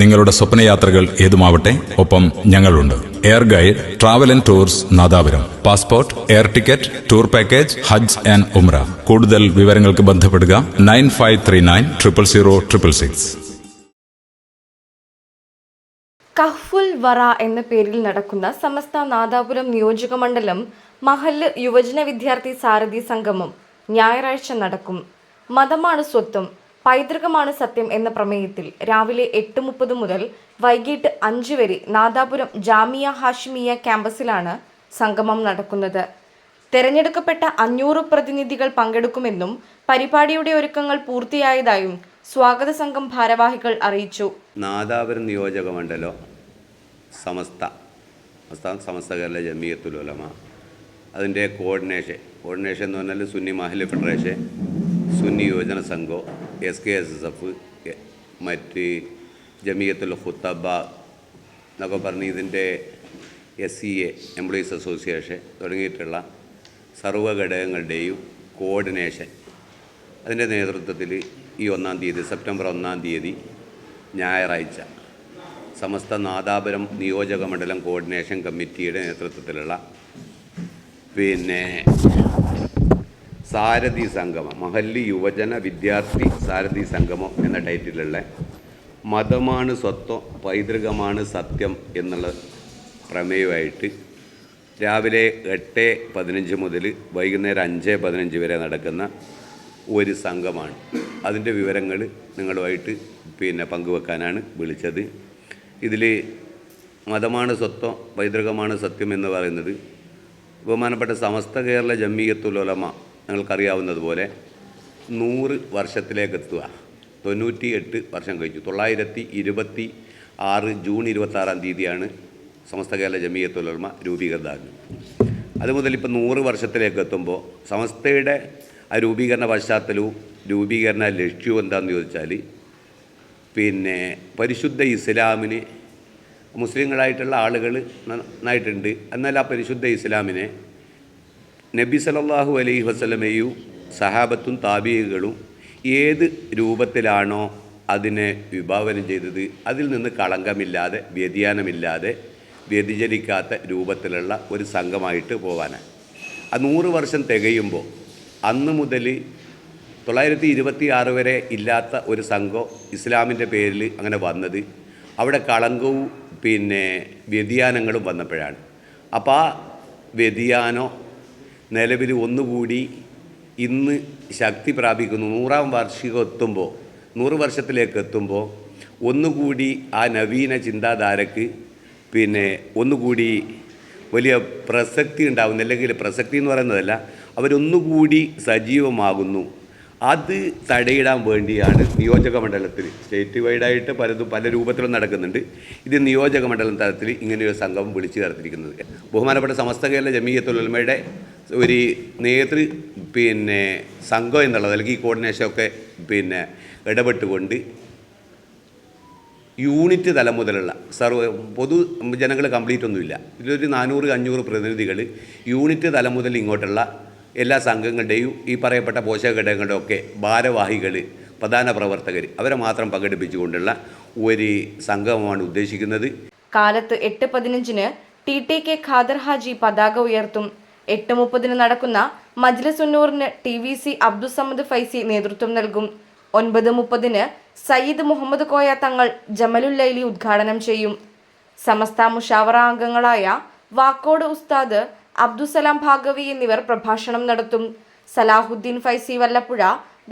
നിങ്ങളുടെ സ്വപ്നയാത്രകൾ ഏതുമാവട്ടെ ഒപ്പം ഞങ്ങളുണ്ട്. Air guide travel and tours Nadapuram. Passport air ticket tour package Hajj and ഉംറ കൂടുതൽ വിവരങ്ങൾക്ക് ബന്ധപ്പെടുക nine five three nine triple zero triple six. കഹ്ഫുൽ വറ എന്ന പേരിൽ നടക്കുന്ന സമസ്ത നാദാപുരം നിയോജക മണ്ഡലം മഹല്ല് യുവജന വിദ്യാർത്ഥി സാരഥി സംഗമം ഞായറാഴ്ച നടക്കും. മതമാണ് സ്വത്വം. പൈതൃകമാണ് സത്യം എന്ന പ്രമേയത്തിൽ രാവിലെ എട്ട് മുപ്പത് മുതൽ വൈകിട്ട് അഞ്ച് വരെ നാദാപുരം ജാമിയ ഹാഷിമിയ ക്യാമ്പസിലാണ് സംഗമം നടക്കുന്നത്. തെരഞ്ഞെടുക്കപ്പെട്ട അഞ്ഞൂറ് പ്രതിനിധികൾ പങ്കെടുക്കുമെന്നും പരിപാടിയുടെ ഒരുക്കങ്ങൾ പൂർത്തിയായതായും സ്വാഗത സംഘം ഭാരവാഹികൾ അറിയിച്ചു. നാദാപുരം നിയോജക മണ്ഡലം സമസ്ത സമസ്ത സമസ്ത കേരള ജമീയത്തുലോലമ അതിന്റെ കോർഡിനേഷൻ കോർഡിനേഷൻ എന്ന് പറഞ്ഞാൽ Sunni Mahal federation Sunni Yuvajana Sangham S K S S F മറ്റ് ജമിയത്തുൽ ഹുത്തബ എന്നൊക്കെ പറഞ്ഞ് ഇതിന്റെ S C A employees association തുടങ്ങിയിട്ടുള്ള സർവ ഘടകങ്ങളുടെയും കോർഡിനേഷൻ അതിന്റെ നേതൃത്വത്തിൽ ഈ ഒന്നാം തീയതി സെപ്റ്റംബർ ഒന്നാം തീയതി ഞായറാഴ്ച സമസ്ത നാദാപുരം നിയോജക മണ്ഡലം കോർഡിനേഷൻ കമ്മിറ്റിയുടെ നേതൃത്വത്തിലുള്ള പിന്നെ സാരഥി സംഗമം മഹല്ലി യുവജന വിദ്യാർത്ഥി സാരഥി സംഗമം എന്ന ടൈറ്റിലുള്ള മതമാണ് സ്വത്വം പൈതൃകമാണ് സത്യം എന്നുള്ള പ്രമേയമായിട്ട് രാവിലെ എട്ട് പതിനഞ്ച് മുതൽ വൈകുന്നേരം അഞ്ച് പതിനഞ്ച് വരെ നടക്കുന്ന ഒരു സംഘമാണ് അതിന്റെ വിവരങ്ങൾ നിങ്ങളുമായിട്ട് പിന്നെ പങ്കുവെക്കാനാണ് വിളിച്ചത്. ഇതിൽ മതമാണ് സ്വത്വം പൈതൃകമാണ് സത്യം എന്ന് പറയുന്നത് ബഹുമാനപ്പെട്ട സമസ്ത കേരള ജമ്മിയത്തുലമ നിങ്ങൾക്കറിയാവുന്നതുപോലെ നൂറ് വർഷത്തിലേക്ക് എത്തുക തൊണ്ണൂറ്റി എട്ട് വർഷം കഴിഞ്ഞു. തൊള്ളായിരത്തി ഇരുപത്തി ആറ് ജൂൺ ഇരുപത്താറാം തീയതിയാണ് സമസ്ത കേരള ജമിയത്തുലമ രൂപീകൃതമാകുന്നത് അതുമുതൽ ഇപ്പോൾ നൂറ് വർഷത്തിലേക്ക് എത്തുമ്പോൾ സമസ്തയുടെ ആ രൂപീകരണ പശ്ചാത്തലവും രൂപീകരണ ലക്ഷ്യവും എന്താണെന്ന് ചോദിച്ചാൽ പിന്നെ പരിശുദ്ധ ഇസ്ലാമിന് മുസ്ലിങ്ങളായിട്ടുള്ള ആളുകൾ നന്നായിട്ടുണ്ട് എന്നാൽ ആ പരിശുദ്ധ ഇസ്ലാമിനെ നബി സലല്ലാഹു അലൈഹി വസ്ലമയും സഹാബത്തും താബികളും ഏത് രൂപത്തിലാണോ അതിനെ വിഭാവനം ചെയ്തത് അതിൽ നിന്ന് കളങ്കമില്ലാതെ വ്യതിയാനമില്ലാതെ വ്യതിചലിക്കാത്ത രൂപത്തിലുള്ള ഒരു സംഘമായിട്ട് പോകാനാണ് ആ നൂറ് വർഷം തികയുമ്പോൾ അന്ന് മുതൽ തൊള്ളായിരത്തി ഇരുപത്തി ആറ് വരെ ഇല്ലാത്ത ഒരു സംഘം ഇസ്ലാമിന്റെ പേരിൽ അങ്ങനെ വന്നത്. അവിടെ കളങ്കവും പിന്നെ വ്യതിയാനങ്ങളും വന്നപ്പോഴാണ്. അപ്പോൾ ആ വ്യതിയാനം നിലവിൽ ഒന്നുകൂടി ഇന്ന് ശക്തി പ്രാപിക്കുന്നു. നൂറാം വാർഷികം എത്തുമ്പോൾ നൂറ് വർഷത്തിലേക്ക് എത്തുമ്പോൾ ഒന്നുകൂടി ആ നവീന ചിന്താധാരക്ക് പിന്നെ ഒന്നുകൂടി വലിയ പ്രസക്തി ഉണ്ടാകുന്നു അല്ലെങ്കിൽ പ്രസക്തി എന്ന് പറയുന്നതല്ല അവരൊന്നുകൂടി സജീവമാകുന്നു. അത് തടയിടാൻ വേണ്ടിയാണ് നിയോജക മണ്ഡലത്തിൽ സ്റ്റേറ്റ് വൈഡായിട്ട് പലതും പല രൂപത്തിലും നടക്കുന്നുണ്ട്. ഇത് നിയോജക മണ്ഡലം തലത്തിൽ ഇങ്ങനെയൊരു സംഘം വിളിച്ചു ചേർത്തിരിക്കുന്നത്. ബഹുമാനപ്പെട്ട സമസ്ത കേരള ജമീയത്തുലമയുടെ ഒരു നേതൃ പിന്നെ സംഘം എന്നുള്ളത് അല്ലെങ്കിൽ ഈ കോർഡിനേഷനൊക്കെ പിന്നെ ഇടപെട്ടുകൊണ്ട് യൂണിറ്റ് തലം മുതലുള്ള സർവ പൊതു ജനങ്ങൾ കംപ്ലീറ്റ് ഒന്നുമില്ല. ഇതിലൊരു നാനൂറ് അഞ്ഞൂറ് പ്രതിനിധികൾ യൂണിറ്റ് തലം മുതൽ ഇങ്ങോട്ടുള്ള എല്ലാ സംഘങ്ങളുടെയും ഈ പറയപ്പെട്ട പോഷക ഘടകങ്ങളുടെ ഒക്കെ ഭാരവാഹികൾ പ്രധാന പ്രവർത്തകർ അവരെ മാത്രം പങ്കെടുപ്പിച്ചുകൊണ്ടുള്ള ഒരു സംഘമാണ് ഉദ്ദേശിക്കുന്നത്. കാലത്ത് എട്ട് പതിനഞ്ചിന് T T K Khader Haji പതാക ഉയർത്തും എട്ട് മുപ്പതിന് നടക്കുന്ന മജ്ലിസുന്നൂറിന് T V C Abdussamad Faizy നേതൃത്വം നൽകും. ഒൻപത് മുപ്പതിന് സയ്യിദ് മുഹമ്മദ് കോയ തങ്ങൾ ജമലുൽ ലൈലി ഉദ്ഘാടനം ചെയ്യും. സമസ്ത മുഷാവറ അംഗങ്ങളായ വാക്കോട് ഉസ്താദ് അബ്ദുസലാം ഭാഗവി എന്നിവർ പ്രഭാഷണം നടത്തും. Salahuddin Faizy Vallappuzha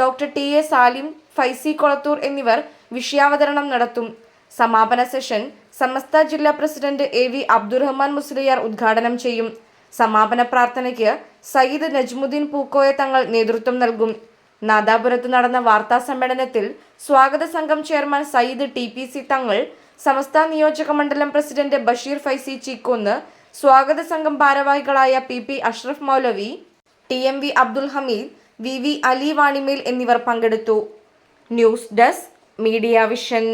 doctor T A Salim Faizy Kolathur എന്നിവർ വിഷയാവതരണം നടത്തും. സമാപന സെഷൻ സമസ്ത ജില്ലാ president A V Abdurahman Musliyar ഉദ്ഘാടനം ചെയ്യും. സമാപന പ്രാർത്ഥനയ്ക്ക് സയ്യിദ് നജ്മുദ്ദീൻ പൂക്കോയ തങ്ങൾ നേതൃത്വം നൽകും. നാദാപുരത്ത് നടന്ന വാർത്താ സമ്മേളനത്തിൽ സ്വാഗത സംഘം chairman Sayyid T P C Thangal Samastha നിയോജക മണ്ഡലം പ്രസിഡന്റ് ബഷീർ ഫൈസി ചീക്കോന്ന് സ്വാഗത സംഘം ഭാരവാഹികളായ P P Ashraf Moulavi T M V Abdul Hameed V V Ali Vanimel എന്നിവർ പങ്കെടുത്തു. News desk media vision.